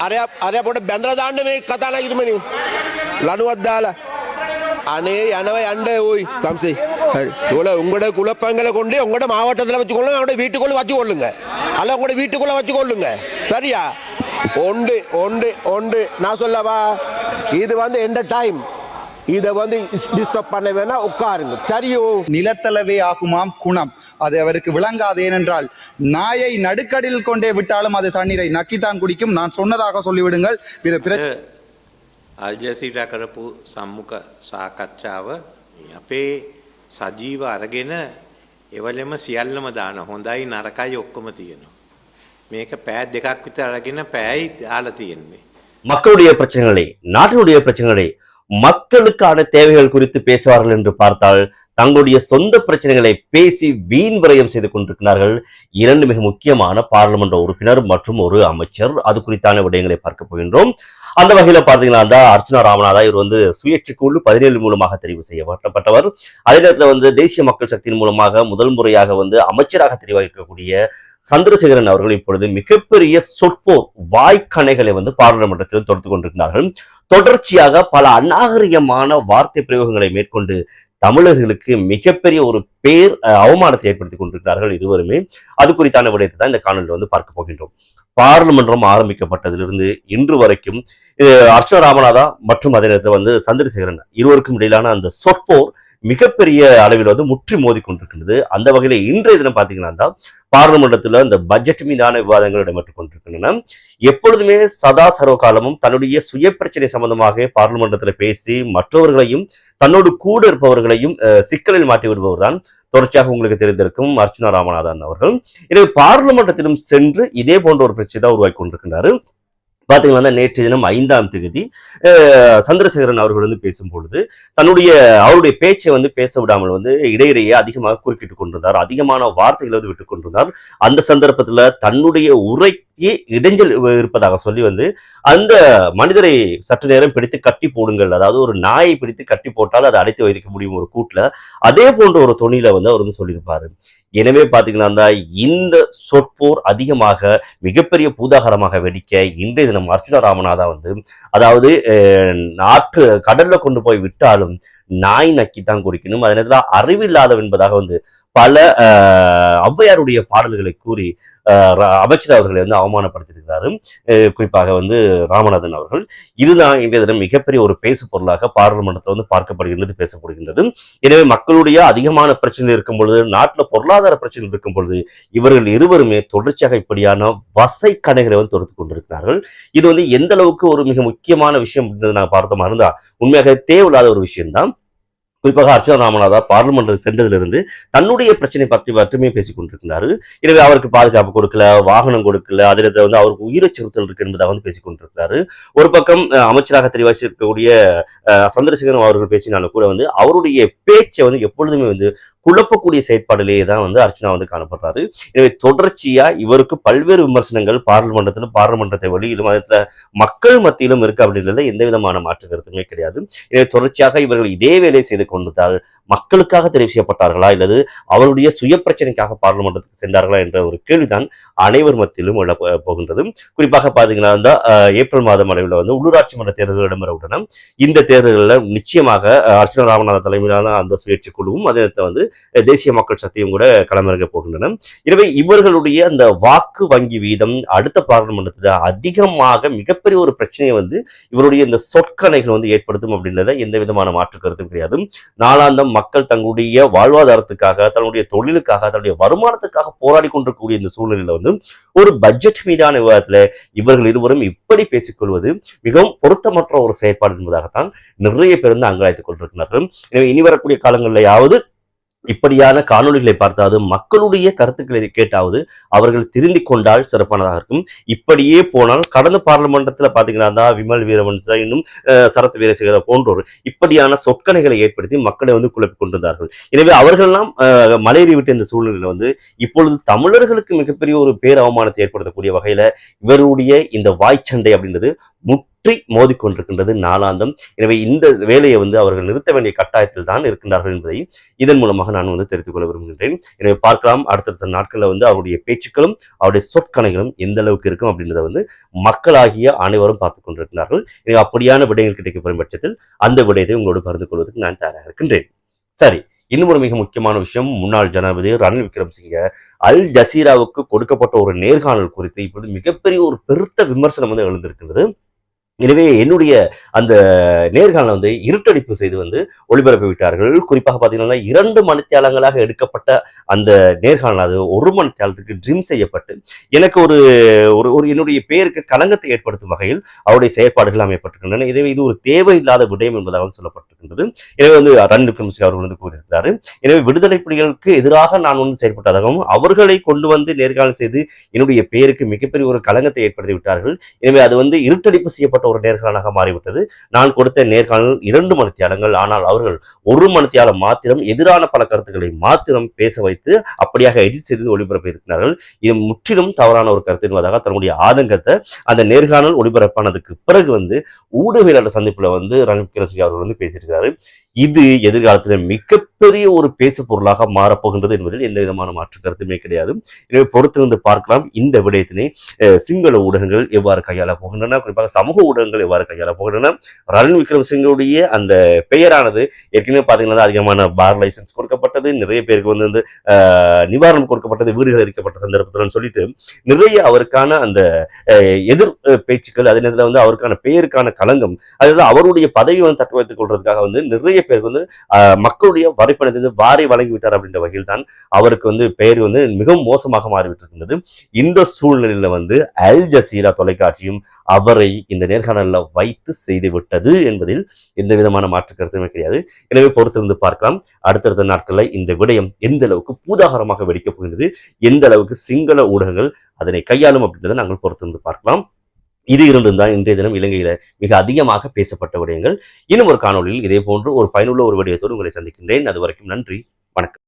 අරය අරය පොට බැඳර දාන්න මේ කතාන කිරමනි ලනුවත් දාලා අනේ යනව යන්න ஓய் கம்சி இவ்வளோ உங்களோட குலப்பங்களை கொண்டு உங்களோட மாவட்டத்தில் வச்சு கொள்ளுங்க அவங்களோட வீட்டுக்குள்ள வச்சு கொள்ளுங்க அல்ல உங்களோட வீட்டுக்குள்ள வச்சு கொள்ளுங்க சரியா ஒன்று ஒன்று ஒன்று நான் சொல்லவா இது வந்து எந்த டைம் இதை வந்து டிஸ்டர்ப் பண்ண வேணா உட்காருங்க சரியோ நிலத்தளவே ஆகுமாம் குணம் அது அவருக்கு விளங்காது ஏனென்றால் நாயை நடுக்கடில் கொண்டே விட்டாலும் அது தண்ணீரை நக்கித்தான் குடிக்கும் நான் சொன்னதாக சொல்லிவிடுங்கள் பிற பிற අල්ජසිට කරපු සම්මුඛ සාකච්ඡාව අපේ සජීව අරගෙන එවලෙම සියල්ලම දාන හොඳයි නරකයි ඔක්කොම තියෙනවා. මේක පෑ දෙකක් විතර අරගෙන පෑයි දාලා තියෙන්නේ. மக்களுடைய பிரச்சனைகளை நாட்டினுடைய பிரச்சனைகளை மக்களுக்கான தேவைகள் குறித்து பேசுவார்கள் என்று பார்த்தால் தங்களுடைய சொந்த பிரச்சனைகளை பேசி வீண் விரயம் செய்து கொண்டிருக்கிறார்கள். இரண்டு மிக முக்கியமான பாராளுமன்ற உறுப்பினர் மற்றும் ஒரு அமைச்சர். அது குறித்தான விடயங்களை பார்க்க போகின்றோம். அந்த வகையில பாத்தீங்கன்னா தான் அர்ச்சனா ராமநாதா இவர் வந்து சுயேட்சை பதினேழு மூலமாக தெரிவு செய்யப்பட்டவர். அதே நேரத்தில் வந்து தேசிய மக்கள் சக்தியின் மூலமாக முதல் முறையாக வந்து அமைச்சராக தெரிவாயிருக்கக்கூடிய சந்திரசேகரன் அவர்கள் இப்பொழுது மிகப்பெரிய சொற்போர் வாய்க்கணைகளை வந்து பாராளுமன்றத்தில் தொடுத்து கொண்டிருக்கிறார்கள். தொடர்ச்சியாக பல அநாகரிகமான வார்த்தை பிரயோகங்களை மேற்கொண்டு தமிழர்களுக்கு மிகப்பெரிய ஒரு பேர் அவமானத்தை ஏற்படுத்தி கொண்டிருக்கிறார்கள் இருவருமே. அது குறித்தான விடயத்தை தான் இந்த காணொலியில் வந்து பார்க்க போகின்றோம். பாராளுமன்றம் ஆரம்பிக்கப்பட்டதிலிருந்து இன்று வரைக்கும் அஹ், அர்ச்சனா ராமநாதா மற்றும் அதே நேரத்தில் வந்து சந்திரசேகரன் இருவருக்கும் இடையிலான அந்த சொற்போர் மிகப்பெரிய அளவில் வந்து முற்றி மோதி கொண்டிருக்கின்றது. அந்த வகையில இன்றைய தினம் பாத்தீங்கன்னா தான் அந்த இந்த பட்ஜெட் மீதான விவாதங்கள் இடம்பெற்றுக் கொண்டிருக்கின்றன. எப்பொழுதுமே சதா சர்வ காலமும் தன்னுடைய சுய பிரச்சனை சம்பந்தமாக பாராளுமன்றத்துல பேசி மற்றவர்களையும் தன்னோடு கூட இருப்பவர்களையும் அஹ், சிக்கலில் மாட்டி விடுபவர் தான் தொடர்ச்சியாக உங்களுக்கு தெரிந்திருக்கும் அர்ச்சுனா ராமநாதன் அவர்கள். எனவே பாராளுமன்றத்திலும் சென்று இதே போன்ற ஒரு பிரச்சனை தான் உருவாக்கி கொண்டிருக்கின்றார் பாத்தீங்கன்னா நேற்று தினம் ஐந்தாம் தேதி அஹ், சந்திரசேகரன் அவர்கள் வந்து பேசும்பொழுது தன்னுடைய அவருடைய பேச்சை வந்து பேச விடாமல் வந்து இடையிடையே அதிகமாக குறுக்கிட்டு கொண்டிருந்தார். அதிகமான வார்த்தைகளை வந்து விட்டு கொண்டிருந்தார். அந்த சந்தர்ப்பத்துல தன்னுடைய உரைக்கு இடைஞ்சல் இருப்பதாக சொல்லி வந்து அந்த மனிதரை சற்று நேரம் பிடித்து கட்டி போடுங்கள். அதாவது ஒரு நாயை பிடித்து கட்டி போட்டால் அதை அடைத்து வைக்க முடியும் ஒரு கூட்டில். அதே போன்ற ஒரு தொனியில வந்து அவர் வந்து சொல்லியிருப்பாரு. எனவே பாத்தீங்கன்னா இந்த சொற்போர் அதிகமாக மிகப்பெரிய பூதாகரமாக வெடிக்க இன்றைய தினம் அர்ச்சுனா ராமநாதா வந்து அதாவது அஹ், கடல்ல கொண்டு போய் விட்டாலும் நாய் நக்கித்தான் குடிக்கணும். அதே நேரத்தில் அறிவில்லாதவன் என்பதாக வந்து பல ஔவையாருடைய பாடல்களை கூறி அமைச்சர் அவர்களை வந்து அவமானப்படுத்தியிருக்கிறாரு. குறிப்பாக வந்து ராமநாதன் அவர்கள். இதுதான் இன்றைய தினம் மிகப்பெரிய ஒரு பேசு பொருளாக பாராளுமன்றத்தில் வந்து பார்க்கப்படுகின்றது பேசப்படுகின்றது. எனவே மக்களுடைய அதிகமான பிரச்சனை இருக்கும் பொழுது நாட்டில் பொருளாதார பிரச்சனை இருக்கும் பொழுது இவர்கள் இருவருமே தொடர்ச்சியாக இப்படியான வசை கடைகளை வந்து தொடுத்து கொண்டிருக்கிறார்கள். இது வந்து எந்த அளவுக்கு ஒரு மிக முக்கியமான விஷயம் அப்படின்றத நான் பார்த்தோமா இருந்தா உண்மையாக தேவையில்லாத ஒரு விஷயம்தான். குறிப்பாக அர்ச்சனா ராமநாதா பார்லிமெண்ட் சென்றதிலிருந்து தன்னுடைய பிரச்சனை பற்றி மட்டுமே பேசிக் கொண்டிருக்கிறாரு. எனவே அவருக்கு பாதுகாப்பு கொடுக்கல வாகனம் கொடுக்கல அதில் வந்து அவருக்கு உயிரச்சுறுத்தல் இருக்கு என்பதாக வந்து பேசிக் கொண்டிருக்கிறாரு. ஒரு பக்கம் அமைச்சராக தெரிவாசி இருக்கக்கூடிய சந்திரசேகரன் அவர்கள் பேசினாலும் கூட வந்து அவருடைய பேச்சை வந்து எப்பொழுதுமே வந்து குழப்பக்கூடிய செயற்பாடிலேயே தான் வந்து அர்ச்சனா வந்து காணப்படுறாரு. எனவே தொடர்ச்சியா இவருக்கு பல்வேறு விமர்சனங்கள் பாராளுமன்றத்திலும் பாராளுமன்றத்தை வெளியிலும் அதில் மக்கள் மத்தியிலும் இருக்கு அப்படின்றத எந்த விதமான மாற்று கருத்துமே கிடையாது. எனவே தொடர்ச்சியாக இவர்கள் இதே வேலையை செய்து கொண்டதால் மக்களுக்காக தெரிவு செய்யப்பட்டார்களா? அல்லது அவருடைய சுய பிரச்சனைக்காக பாராளுமன்றத்துக்கு சென்றார்களா? என்ற ஒரு கேள்விதான் அனைவர் மத்தியிலும் உள்ள போகின்றது. குறிப்பாக பாத்தீங்கன்னா இந்த ஏப்ரல் மாதம் அளவில் வந்து உள்ளூராட்சி மன்ற தேர்தல்கள் இடம்பெற உள்ளன. இந்த தேர்தல்களில் நிச்சயமாக அர்ச்சனா ராமநாத தலைமையிலான அந்த சுயேட்சை குழுவும் அதே நேரத்தில் வந்து தேசிய மக்கள் சக்தியும் கூட களமிறங்க போகின்றன. எனவே இவர்களுடைய அந்த வாக்கு வங்கி வீதம் அடுத்த பாராளுமன்றத்தில் அதிகமாக மிகப்பெரிய ஒரு பிரச்சனையை வந்து இவருடைய இந்த சொற்கணைகள் வந்து ஏற்படுத்தும் அப்படின்றத எந்த விதமான மாற்று கருத்தும் கிடையாது. நாளாந்தம் மக்கள் தங்களுடைய வாழ்வாதாரத்துக்காக தன்னுடைய தொழிலுக்காக தன்னுடைய வருமானத்துக்காக போராடி கொண்டிருக்கக்கூடிய இந்த சூழ்நிலையில வந்து ஒரு பட்ஜெட் மீதான விவாதத்தில் இவர்கள் இருவரும் இப்படி பேசிக்கொள்வது மிகவும் பொருத்தமற்ற ஒரு செயற்பாடு என்பதாகத்தான் நிறைய பேர் வந்து அங்கலாய்த்துக் கொண்டிருக்கிறார்கள். எனவே இனி வரக்கூடிய காலங்களிலேயாவது இப்படியான காணொளிகளை பார்த்தாவது மக்களுடைய கருத்துக்களை கேட்டாவது அவர்கள் திருந்தி கொண்டால் சிறப்பானதாக இருக்கும். இப்படியே போனால் கடந்த பாராளுமன்றத்தில் பார்த்தீங்கன்னா விமல் வீரவன்ச இன்னும் சரத் வீரசேகர போன்றோர் இப்படியான சொற்கனைகளை ஏற்படுத்தி மக்களை வந்து குழப்பிக் கொண்டிருந்தார்கள். எனவே அவர்கள்லாம் அஹ், மலையேறி விட்ட இந்த சூழ்நிலையில வந்து இப்பொழுது தமிழர்களுக்கு மிகப்பெரிய ஒரு பேர் அவமானத்தை ஏற்படுத்தக்கூடிய வகையில இவருடைய இந்த வாய்ச்சண்டை அப்படின்றது முற்றி மோதிக்கொண்டிருக்கின்றது நாளாந்தம். எனவே இந்த வேலையை வந்து அவர்கள் நிறுத்த வேண்டிய கட்டாயத்தில் தான் இருக்கின்றார்கள் என்பதை இதன் மூலமாக நான் வந்து தெரிந்து கொள்ள விரும்புகின்றேன். எனவே பார்க்கலாம் அடுத்தடுத்த நாட்களில் வந்து அவருடைய பேச்சுக்களும் அவருடைய சொற்கணைகளும் எந்த அளவுக்கு இருக்கும் அப்படின்றத வந்து மக்களாகிய அனைவரும் பார்த்துக் கொண்டிருக்கிறார்கள். எனவே அப்படியான விடயங்கள் கிடைக்கப்படும் பட்சத்தில் அந்த விடயத்தை உங்களோடு பகிர்ந்து கொள்வதற்கு நான் தயாராக இருக்கின்றேன். சரி இன்னும் ஒரு மிக முக்கியமான விஷயம். முன்னாள் ஜனாதிபதி ரணில் விக்ரமசிங்க அல் ஜசீராவுக்கு கொடுக்கப்பட்ட ஒரு நேர்காணல் குறித்து இப்பொழுது மிகப்பெரிய ஒரு பெருத்த விமர்சனம் வந்து எழுந்திருக்கின்றது. எனவே என்னுடைய அந்த நேர்காணல வந்து இருட்டடிப்பு செய்து வந்து ஒளிபரப்பி விட்டார்கள். குறிப்பாக பார்த்தீங்கன்னா இரண்டு மணித்தியாலங்களாக எடுக்கப்பட்ட அந்த நேர்காணல் அது ஒரு மணித்தியாலத்துக்கு ட்ரிம் செய்யப்பட்டு எனக்கு ஒரு ஒரு ஒரு என்னுடைய பேருக்கு களங்கத்தை ஏற்படுத்தும் வகையில் அவருடைய செயற்பாடுகள் அமைப்பட்டிருக்கின்றன எனவே இது ஒரு தேவையில்லாத விடயம் என்பதாக சொல்லப்பட்டிருக்கின்றது. எனவே வந்து ரணில் விக்ரமசிங்க அவர்கள் வந்து கூறியிருக்கிறார். எனவே விடுதலை புலிகளுக்கு எதிராக நான் வந்து செயல்பட்டதாகவும் அவர்களை கொண்டு வந்து நேர்காணல் செய்து என்னுடைய பெயருக்கு மிகப்பெரிய ஒரு களங்கத்தை ஏற்படுத்தி விட்டார்கள். எனவே அது வந்து இருட்டடிப்பு செய்யப்பட்ட ஒரு நேர்காணலாக மாறிவிட்டது. நான் கொடுத்த நேர்காணல் இரண்டு மணித்தியாலங்கள். ஆனால் அவர்கள் ஒரு மணித்தியாலம் மாத்திரம் எதிரான பல கருத்துக்களை மாத்திரம் பேச வைத்து அப்படியாக எடிட் செய்து ஒளிபரப்பி இருக்கிறார்கள் இது முற்றிலும் தவறான ஒரு கருத்து என்பதாக தன்னுடைய ஆதங்கத்தை அந்த நேர்காணல் ஒளிபரப்பானதுக்கு பிறகு வந்து ஊடகவியலாளர் சந்திப்பில் வந்து ரணில் கிரசி அவர்கள் வந்து பேசியிருக்கிறாரு. இது எதிர்காலத்தில் மிகப்பெரிய ஒரு பேசு பொருளாக மாறப்போகின்றது என்பதில் எந்த விதமான மாற்று கருத்துமே கிடையாது. எனவே பொறுத்திருந்து பார்க்கலாம். இந்த விடயத்தினை சிங்கள ஊடகங்கள் எவ்வாறு கையாள போகின்றன? குறிப்பாக சமூக ஊடகங்கள் எவ்வாறு கையாள போகின்றன. ரணில் விக்ரமசிங்கவுடைய அந்த பெயரானது ஏற்கனவே பார்த்தீங்கன்னா அதிகமான பார் லைசன்ஸ் கொடுக்கப்பட்டது நிறைய பேருக்கு வந்து வந்து நிவாரணம் கொடுக்கப்பட்டது வீடுகள் எரிக்கப்பட்ட சந்தர்ப்பத்தில் சொல்லிட்டு நிறைய அவருக்கான அந்த எதிர் பேச்சுக்கள் அதே நேரத்தில் வந்து அவருக்கான பெயருக்கான களங்கம் அதாவது அவருடைய பதவியை வந்து தட்டு வைத்துக் கொள்றதுக்காக வந்து நிறைய பேருக்கு வந்து மக்களுடைய வரைப்பணத்தை வந்து வாரி வழங்கி விட்டார் அப்படின்ற வகையில் தான் அவருக்கு வந்து பெயர் வந்து மிகவும் மோசமாக மாறிவிட்டிருக்கின்றது. இந்த சூழ்நிலையில வந்து அல் ஜசீரா தொலைக்காட்சியும் அவரை இந்த நேர்காணலில் வைத்து செய்துவிட்டது என்பதில் எந்த விதமான மாற்று கருத்துமே கிடையாது. எனவே பொறுத்திருந்து பார்க்கலாம். அடுத்தடுத்த நாட்களில் இந்த விடயம் எந்த அளவுக்கு பூதாகரமாக வெடிக்கப் போகின்றது எந்த அளவுக்கு சிங்கள ஊடகங்கள் அதனை கையாளும் அப்படின்றத நாங்கள் பொறுத்திருந்து பார்க்கலாம். இது இரண்டும் தான் இன்றைய தினம் இலங்கையில மிக அதிகமாக பேசப்பட்ட விடயங்கள். இன்னும் ஒரு காணொளியில் இதே போன்று ஒரு பயனுள்ள ஒரு விடயத்தோடு உங்களை சந்திக்கின்றேன். அது வரைக்கும் நன்றி வணக்கம்.